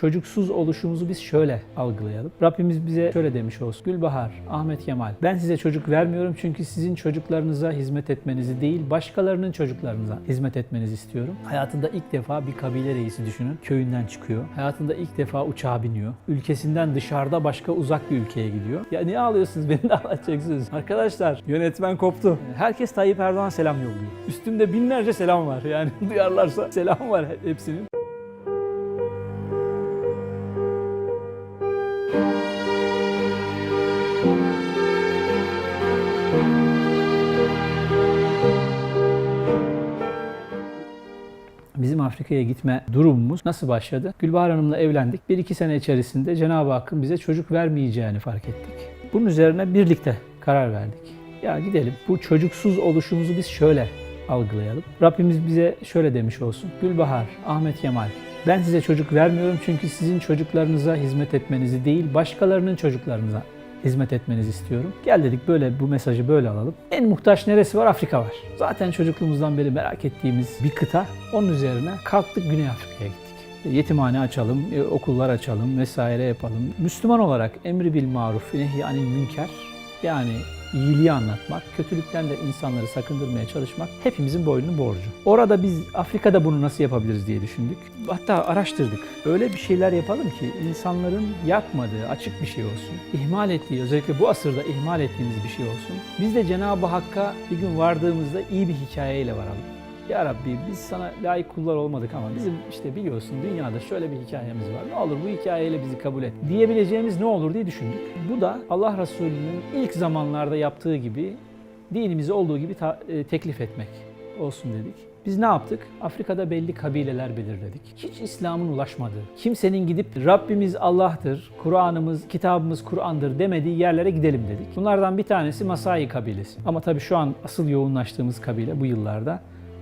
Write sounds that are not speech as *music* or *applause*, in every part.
Çocuksuz oluşumuzu biz şöyle algılayalım. Rabbimiz bize şöyle demiş olsun. Gülbahar, Ahmet Kemal. Ben size çocuk vermiyorum çünkü sizin çocuklarınıza hizmet etmenizi değil, başkalarının çocuklarınıza hizmet etmenizi istiyorum. Hayatında ilk defa bir kabile reisi düşünün. Köyünden çıkıyor. Hayatında ilk defa uçağa biniyor. Ülkesinden dışarıda başka uzak bir ülkeye gidiyor. Ya niye ağlıyorsunuz? *laughs* Beni de ağlatacaksınız. Arkadaşlar yönetmen koptu. Herkes Tayyip Erdoğan selam yolluyor. Üstümde binlerce selam var. Yani *laughs* duyarlarsa selam var hepsinin. Afrika'ya gitme durumumuz nasıl başladı? Gülbahar Hanım'la evlendik. 1-2 sene içerisinde Cenab-ı Hakk'ın bize çocuk vermeyeceğini fark ettik. Bunun üzerine birlikte karar verdik. Ya gidelim bu çocuksuz oluşumuzu biz şöyle algılayalım. Rabbimiz bize şöyle demiş olsun. Gülbahar, Ahmet Kemal, ben size çocuk vermiyorum çünkü sizin çocuklarınıza hizmet etmenizi değil, başkalarının çocuklarınıza hizmet etmenizi istiyorum. Gel dedik böyle bu mesajı böyle alalım. En muhtaç neresi var? Afrika var. Zaten çocukluğumuzdan beri merak ettiğimiz bir kıta. Onun üzerine kalktık Güney Afrika'ya gittik. Yetimhane açalım, e, okullar açalım vesaire yapalım. Müslüman olarak emri bil maruf, nehy anil münker yani iyiliği anlatmak, kötülükten de insanları sakındırmaya çalışmak hepimizin boynunun borcu. Orada biz Afrika'da bunu nasıl yapabiliriz diye düşündük. Hatta araştırdık. Öyle bir şeyler yapalım ki insanların yapmadığı açık bir şey olsun. İhmal ettiği, özellikle bu asırda ihmal ettiğimiz bir şey olsun. Biz de Cenab-ı Hakk'a bir gün vardığımızda iyi bir hikayeyle varalım. Ya Rabbi biz sana layık kullar olmadık ama bizim işte biliyorsun dünyada şöyle bir hikayemiz var. Ne olur bu hikayeyle bizi kabul et diyebileceğimiz ne olur diye düşündük. Bu da Allah Resulü'nün ilk zamanlarda yaptığı gibi dinimizi olduğu gibi e, teklif etmek olsun dedik. Biz ne yaptık? Afrika'da belli kabileler belirledik. Hiç İslam'ın ulaşmadığı, kimsenin gidip Rabbimiz Allah'tır, Kur'an'ımız, kitabımız Kur'an'dır demediği yerlere gidelim dedik. Bunlardan bir tanesi Masai kabilesi. Ama tabii şu an asıl yoğunlaştığımız kabile bu yıllarda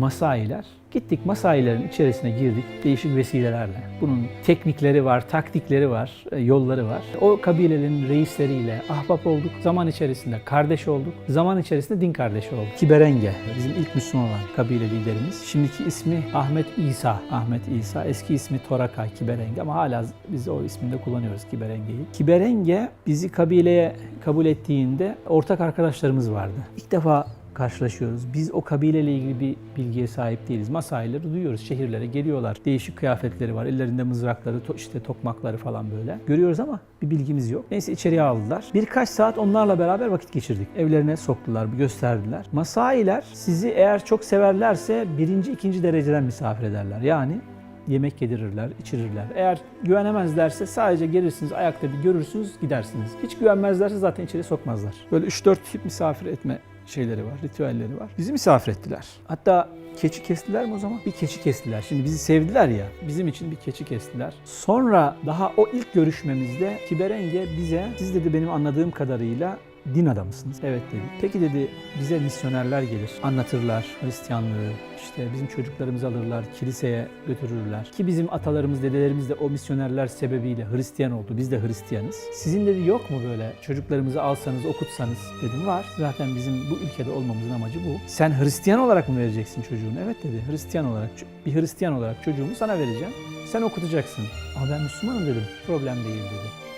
Masailer. Gittik Masailerin içerisine girdik değişik vesilelerle. Bunun teknikleri var, taktikleri var, e, yolları var. O kabilelerin reisleriyle ahbap olduk. Zaman içerisinde kardeş olduk. Zaman içerisinde din kardeşi olduk. Kiberenge bizim ilk Müslüman olan kabile liderimiz. Şimdiki ismi Ahmet İsa. Ahmet İsa. Eski ismi Torakay Kiberenge ama hala biz o isminde kullanıyoruz Kiberenge'yi. Kiberenge bizi kabileye kabul ettiğinde ortak arkadaşlarımız vardı. İlk defa karşılaşıyoruz. Biz o kabileyle ilgili bir bilgiye sahip değiliz. Masaileri duyuyoruz. Şehirlere geliyorlar. Değişik kıyafetleri var. Ellerinde mızrakları, to- işte tokmakları falan böyle. Görüyoruz ama bir bilgimiz yok. Neyse içeriye aldılar. Birkaç saat onlarla beraber vakit geçirdik. Evlerine soktular, gösterdiler. Masailer sizi eğer çok severlerse birinci, ikinci dereceden misafir ederler. Yani yemek yedirirler, içirirler. Eğer güvenemezlerse sadece gelirsiniz, ayakta bir görürsünüz, gidersiniz. Hiç güvenmezlerse zaten içeri sokmazlar. Böyle 3-4 tip misafir etme şeyleri var, ritüelleri var. Bizi misafir ettiler. Hatta keçi kestiler mi o zaman? Bir keçi kestiler. Şimdi bizi sevdiler ya, bizim için bir keçi kestiler. Sonra daha o ilk görüşmemizde Kiberenge bize, siz dedi benim anladığım kadarıyla din adamısınız. Evet dedi. Peki dedi bize misyonerler gelir. Anlatırlar Hristiyanlığı. işte bizim çocuklarımızı alırlar, kiliseye götürürler. Ki bizim atalarımız, dedelerimiz de o misyonerler sebebiyle Hristiyan oldu. Biz de Hristiyanız. Sizin dedi yok mu böyle çocuklarımızı alsanız, okutsanız dedim. Var. Zaten bizim bu ülkede olmamızın amacı bu. Sen Hristiyan olarak mı vereceksin çocuğunu? Evet dedi. Hristiyan olarak, bir Hristiyan olarak çocuğumu sana vereceğim. Sen okutacaksın. Ama ben Müslümanım dedim. Problem değil dedi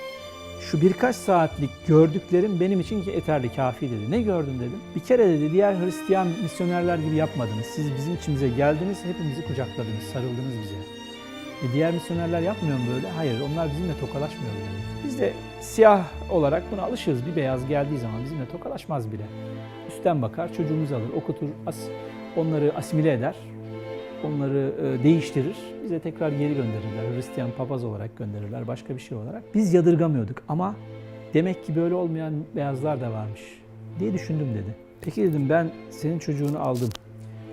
şu birkaç saatlik gördüklerim benim için yeterli, kafi dedi. Ne gördün dedim. Bir kere dedi diğer Hristiyan misyonerler gibi yapmadınız. Siz bizim içimize geldiniz, hepimizi kucakladınız, sarıldınız bize. E diğer misyonerler yapmıyor mu böyle? Hayır, onlar bizimle tokalaşmıyor bile. Biz de siyah olarak buna alışırız. Bir beyaz geldiği zaman bizimle tokalaşmaz bile. Üstten bakar, çocuğumuzu alır, okutur, as onları asimile eder, onları e, değiştirir. Bize tekrar geri gönderirler. Hristiyan papaz olarak gönderirler, başka bir şey olarak. Biz yadırgamıyorduk ama demek ki böyle olmayan beyazlar da varmış diye düşündüm dedi. Peki dedim ben senin çocuğunu aldım.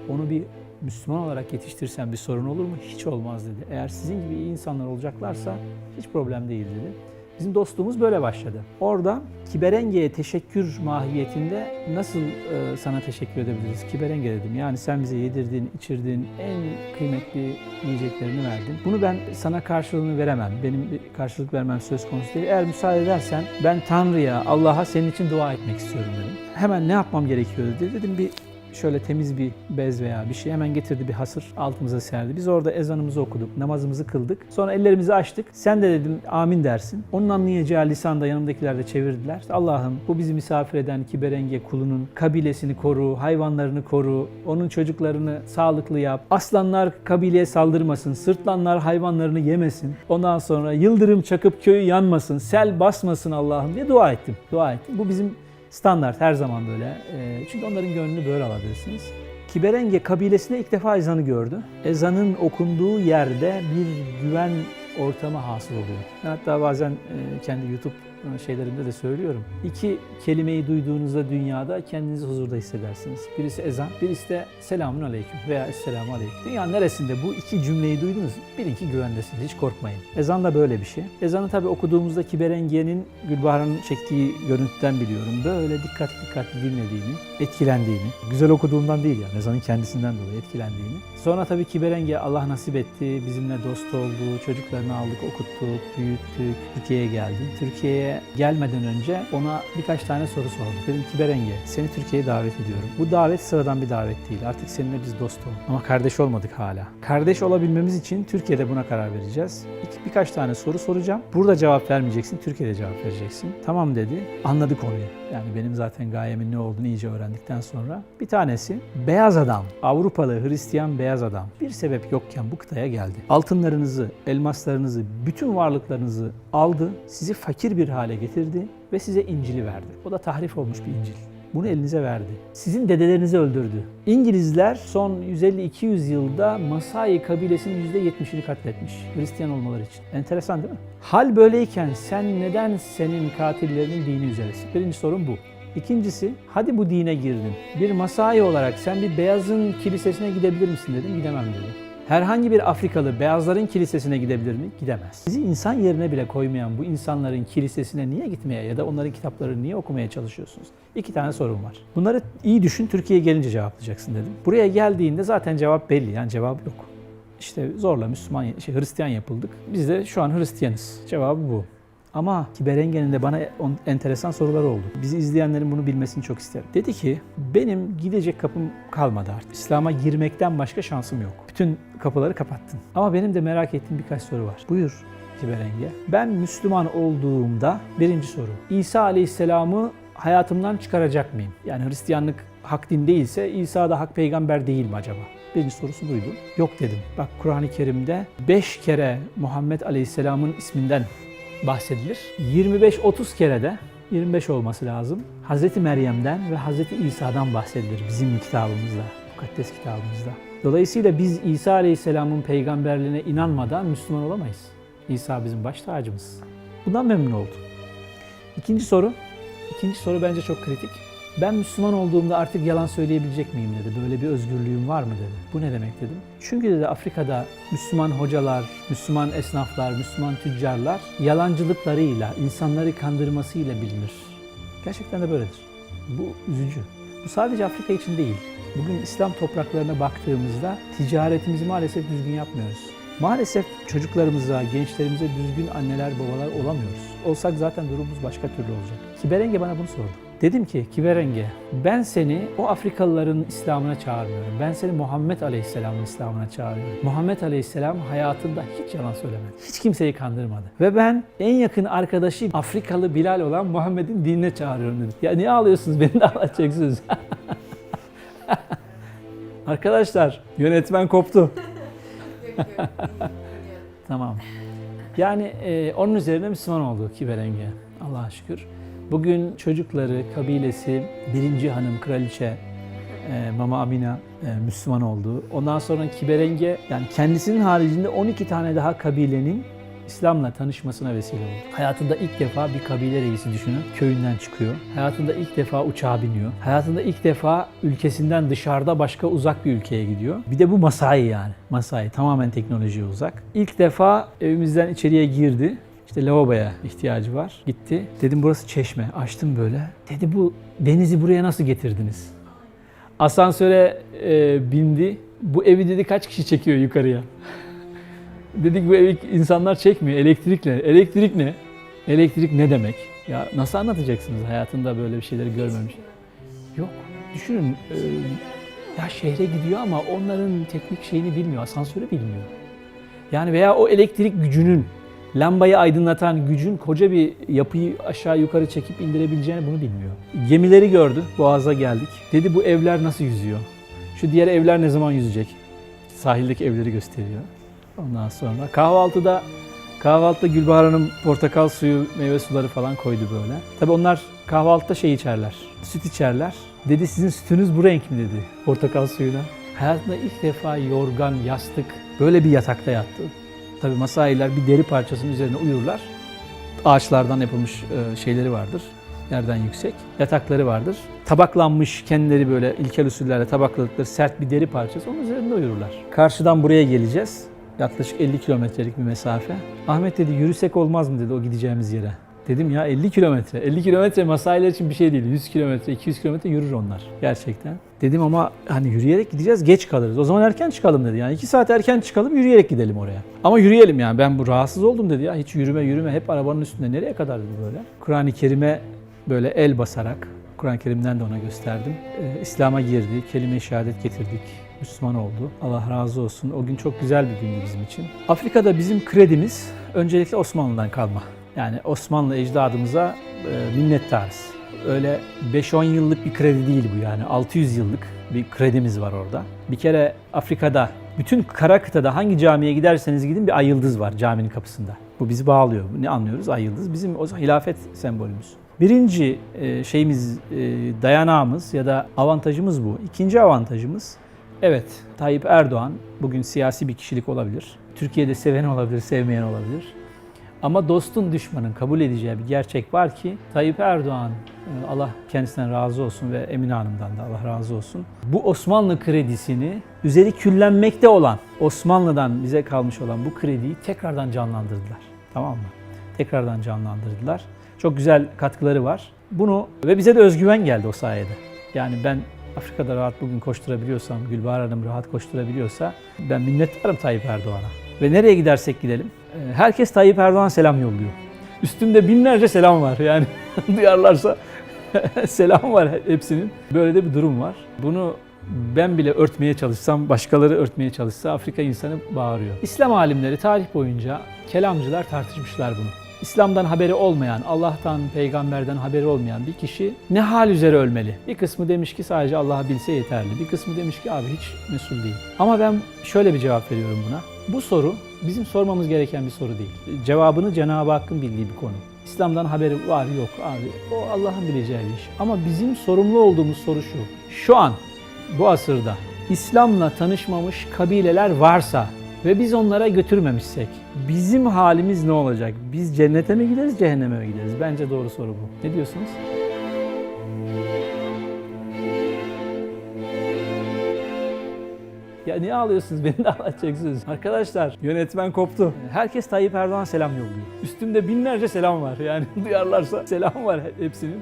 Onu bir Müslüman olarak yetiştirsem bir sorun olur mu? Hiç olmaz dedi. Eğer sizin gibi iyi insanlar olacaklarsa hiç problem değil dedi. Bizim dostluğumuz böyle başladı. Orada Kiberenge'ye teşekkür mahiyetinde nasıl e, sana teşekkür edebiliriz? Kiberenge dedim. Yani sen bize yedirdin, içirdin, en kıymetli yiyeceklerini verdin. Bunu ben sana karşılığını veremem. Benim bir karşılık vermem söz konusu değil. Eğer müsaade edersen ben Tanrı'ya, Allah'a senin için dua etmek istiyorum dedim. Hemen ne yapmam gerekiyor dedi. Dedim bir şöyle temiz bir bez veya bir şey hemen getirdi bir hasır altımıza serdi. Biz orada ezanımızı okuduk, namazımızı kıldık. Sonra ellerimizi açtık. Sen de dedim amin dersin. Onun anlayacağı lisanda yanımdakiler de çevirdiler. Allah'ım bu bizi misafir eden kiberenge kulunun kabilesini koru, hayvanlarını koru, onun çocuklarını sağlıklı yap. Aslanlar kabileye saldırmasın, sırtlanlar hayvanlarını yemesin. Ondan sonra yıldırım çakıp köyü yanmasın, sel basmasın Allah'ım diye dua ettim. Dua ettim. Bu bizim standart her zaman böyle. Ee, çünkü onların gönlünü böyle alabilirsiniz. Kiberenge kabilesine ilk defa ezanı gördü. Ezanın okunduğu yerde bir güven ortamı hasıl oluyor. Hatta bazen e, kendi YouTube şeylerimde de söylüyorum. İki kelimeyi duyduğunuzda dünyada kendinizi huzurda hissedersiniz. Birisi ezan, birisi de selamun aleyküm veya esselamu aleyküm. Dünyanın neresinde bu iki cümleyi duydunuz? Bilin ki güvendesiniz, hiç korkmayın. Ezan da böyle bir şey. Ezanı tabii okuduğumuzda Kiberengiye'nin Gülbahar'ın çektiği görüntüden biliyorum. Böyle dikkatli dikkatli dinlediğini, etkilendiğini. Güzel okuduğumdan değil yani, ezanın kendisinden dolayı etkilendiğini. Sonra tabii Kiberenge Allah nasip etti, bizimle dost oldu, çocuklarını aldık, okuttuk, büyüttük, Türkiye'ye geldi. Türkiye'ye gelmeden önce ona birkaç tane soru sordum. Dedim Kiberenge, seni Türkiye'ye davet ediyorum. Bu davet sıradan bir davet değil. Artık seninle biz dost. Ama kardeş olmadık hala. Kardeş olabilmemiz için Türkiye'de buna karar vereceğiz. İki, birkaç tane soru soracağım. Burada cevap vermeyeceksin, Türkiye'de cevap vereceksin. Tamam dedi. Anladı konuyu. Yani benim zaten gayemin ne olduğunu iyice öğrendikten sonra. Bir tanesi beyaz adam, Avrupalı Hristiyan beyaz adam. Bir sebep yokken bu kıtaya geldi. Altınlarınızı, elmaslarınızı, bütün varlıklarınızı aldı, sizi fakir bir hale getirdi ve size İncil'i verdi. O da tahrif olmuş bir İncil. Bunu elinize verdi. Sizin dedelerinizi öldürdü. İngilizler son 150-200 yılda Masai kabilesinin %70'ini katletmiş. Hristiyan olmaları için. Enteresan değil mi? Hal böyleyken sen neden senin katillerinin dini üzeresin? Birinci sorun bu. İkincisi, hadi bu dine girdin. Bir Masai olarak sen bir beyazın kilisesine gidebilir misin dedim. Gidemem dedi. Herhangi bir Afrikalı beyazların kilisesine gidebilir mi? Gidemez. Sizi insan yerine bile koymayan bu insanların kilisesine niye gitmeye ya da onların kitaplarını niye okumaya çalışıyorsunuz? İki tane sorun var. Bunları iyi düşün, Türkiye'ye gelince cevaplayacaksın dedim. Buraya geldiğinde zaten cevap belli, yani cevap yok. İşte zorla Müslüman, şey, Hristiyan yapıldık. Biz de şu an Hristiyanız. Cevabı bu. Ama Kiberenge'nin de bana enteresan soruları oldu. Bizi izleyenlerin bunu bilmesini çok isterim. Dedi ki benim gidecek kapım kalmadı artık. İslam'a girmekten başka şansım yok. Bütün kapıları kapattın. Ama benim de merak ettiğim birkaç soru var. Buyur Kiberenge. Ben Müslüman olduğumda birinci soru. İsa Aleyhisselam'ı hayatımdan çıkaracak mıyım? Yani Hristiyanlık hak din değilse İsa da hak peygamber değil mi acaba? Birinci sorusu buydu. Yok dedim. Bak Kur'an-ı Kerim'de 5 kere Muhammed Aleyhisselam'ın isminden bahsedilir. 25-30 kere de 25 olması lazım. Hazreti Meryem'den ve Hazreti İsa'dan bahsedilir bizim kitabımızda, mukaddes kitabımızda. Dolayısıyla biz İsa Aleyhisselam'ın peygamberliğine inanmadan Müslüman olamayız. İsa bizim baş tacımız. Bundan memnun oldum. İkinci soru, ikinci soru bence çok kritik. Ben Müslüman olduğumda artık yalan söyleyebilecek miyim dedi. Böyle bir özgürlüğüm var mı dedi. Bu ne demek dedim. Çünkü dedi Afrika'da Müslüman hocalar, Müslüman esnaflar, Müslüman tüccarlar yalancılıklarıyla, insanları kandırmasıyla bilinir. Gerçekten de böyledir. Bu üzücü. Bu sadece Afrika için değil. Bugün İslam topraklarına baktığımızda ticaretimizi maalesef düzgün yapmıyoruz. Maalesef çocuklarımıza, gençlerimize düzgün anneler, babalar olamıyoruz. Olsak zaten durumumuz başka türlü olacak. Kiberenge bana bunu sordu. Dedim ki Kiberenge ben seni o Afrikalıların İslam'ına çağırmıyorum. Ben seni Muhammed Aleyhisselam'ın İslam'ına çağırıyorum. Muhammed Aleyhisselam hayatında hiç yalan söylemedi. Hiç kimseyi kandırmadı. Ve ben en yakın arkadaşı Afrikalı Bilal olan Muhammed'in dinine çağırıyorum dedim. Ya niye ağlıyorsunuz? Beni de ağlatacaksınız. *laughs* Arkadaşlar yönetmen koptu. *laughs* Tamam. Yani e, onun üzerine Müslüman oldu Kiberenge. Allah'a şükür. Bugün çocukları, kabilesi, birinci hanım, kraliçe, e, Mama Amina e, Müslüman oldu. Ondan sonra Kiberenge, yani kendisinin haricinde 12 tane daha kabilenin İslam'la tanışmasına vesile oldu. Hayatında ilk defa bir kabile reisi düşünün, köyünden çıkıyor. Hayatında ilk defa uçağa biniyor. Hayatında ilk defa ülkesinden dışarıda başka uzak bir ülkeye gidiyor. Bir de bu Masai yani. Masai tamamen teknolojiye uzak. İlk defa evimizden içeriye girdi. İşte lavaboya ihtiyacı var. Gitti. Dedim burası çeşme. Açtım böyle. Dedi bu denizi buraya nasıl getirdiniz? Asansöre e, bindi. Bu evi dedi kaç kişi çekiyor yukarıya? *laughs* Dedik bu evi insanlar çekmiyor elektrikle. Elektrik ne? Elektrik ne demek? Ya nasıl anlatacaksınız hayatında böyle bir şeyleri görmemiş? Yok. Düşünün e, Ya şehre gidiyor ama onların teknik şeyini bilmiyor, asansörü bilmiyor. Yani veya o elektrik gücünün, lambayı aydınlatan gücün koca bir yapıyı aşağı yukarı çekip indirebileceğini bunu bilmiyor. Gemileri gördü, boğaza geldik. Dedi bu evler nasıl yüzüyor? Şu diğer evler ne zaman yüzecek? Sahildeki evleri gösteriyor. Ondan sonra kahvaltıda kahvaltıda Gülbahar Hanım portakal suyu, meyve suları falan koydu böyle. Tabii onlar kahvaltıda şey içerler, süt içerler. Dedi sizin sütünüz bu renk mi dedi portakal suyuna. Hayatında ilk defa yorgan, yastık böyle bir yatakta yattı. Tabii Masailer bir deri parçasının üzerine uyurlar. Ağaçlardan yapılmış e, şeyleri vardır. Yerden yüksek. Yatakları vardır. Tabaklanmış kendileri böyle ilkel usullerle tabakladıkları sert bir deri parçası onun üzerinde uyurlar. Karşıdan buraya geleceğiz. Yaklaşık 50 kilometrelik bir mesafe. Ahmet dedi yürüsek olmaz mı dedi o gideceğimiz yere. Dedim ya 50 kilometre. 50 kilometre Masailer için bir şey değil. 100 kilometre, 200 kilometre yürür onlar gerçekten. Dedim ama hani yürüyerek gideceğiz geç kalırız. O zaman erken çıkalım dedi. Yani 2 saat erken çıkalım yürüyerek gidelim oraya. Ama yürüyelim yani ben bu rahatsız oldum dedi ya. Hiç yürüme yürüme hep arabanın üstünde nereye kadar dedi böyle. Kur'an-ı Kerim'e böyle el basarak Kur'an-ı Kerim'den de ona gösterdim. Ee, İslam'a girdi, kelime-i şehadet getirdik. Müslüman oldu. Allah razı olsun. O gün çok güzel bir gündü bizim için. Afrika'da bizim kredimiz öncelikle Osmanlı'dan kalma. Yani Osmanlı ecdadımıza e, minnettarız. Öyle 5-10 yıllık bir kredi değil bu yani. 600 yıllık bir kredimiz var orada. Bir kere Afrika'da bütün kara kıtada hangi camiye giderseniz gidin bir ay yıldız var caminin kapısında. Bu bizi bağlıyor. Ne anlıyoruz? Ay yıldız bizim o hilafet sembolümüz. Birinci e, şeyimiz, e, dayanağımız ya da avantajımız bu. İkinci avantajımız, evet Tayyip Erdoğan bugün siyasi bir kişilik olabilir. Türkiye'de seven olabilir, sevmeyen olabilir. Ama dostun düşmanın kabul edeceği bir gerçek var ki Tayyip Erdoğan, e, Allah kendisinden razı olsun ve Emine Hanım'dan da Allah razı olsun. Bu Osmanlı kredisini üzeri küllenmekte olan Osmanlı'dan bize kalmış olan bu krediyi tekrardan canlandırdılar. Tamam mı? Tekrardan canlandırdılar. Çok güzel katkıları var. Bunu ve bize de özgüven geldi o sayede. Yani ben Afrika'da rahat bugün koşturabiliyorsam, Gülbahar Hanım rahat koşturabiliyorsa ben minnettarım Tayyip Erdoğan'a. Ve nereye gidersek gidelim herkes Tayyip Erdoğan selam yolluyor. Üstümde binlerce selam var yani *laughs* duyarlarsa *laughs* selam var hepsinin. Böyle de bir durum var. Bunu ben bile örtmeye çalışsam, başkaları örtmeye çalışsa Afrika insanı bağırıyor. İslam alimleri tarih boyunca kelamcılar tartışmışlar bunu. İslam'dan haberi olmayan, Allah'tan, peygamberden haberi olmayan bir kişi ne hal üzere ölmeli? Bir kısmı demiş ki sadece Allah'ı bilse yeterli. Bir kısmı demiş ki abi hiç mesul değil. Ama ben şöyle bir cevap veriyorum buna. Bu soru bizim sormamız gereken bir soru değil. Cevabını Cenab-ı Hakk'ın bildiği bir konu. İslam'dan haberi var yok abi. O Allah'ın bileceği bir iş. Ama bizim sorumlu olduğumuz soru şu. Şu an bu asırda İslam'la tanışmamış kabileler varsa ve biz onlara götürmemişsek bizim halimiz ne olacak? Biz cennete mi gideriz, cehenneme mi gideriz? Bence doğru soru bu. Ne diyorsunuz? Ya niye ağlıyorsunuz? *laughs* Beni de ağlatacaksınız. Arkadaşlar yönetmen koptu. Herkes Tayyip Erdoğan selam yolluyor. Üstümde binlerce selam var. Yani *laughs* duyarlarsa selam var hepsinin.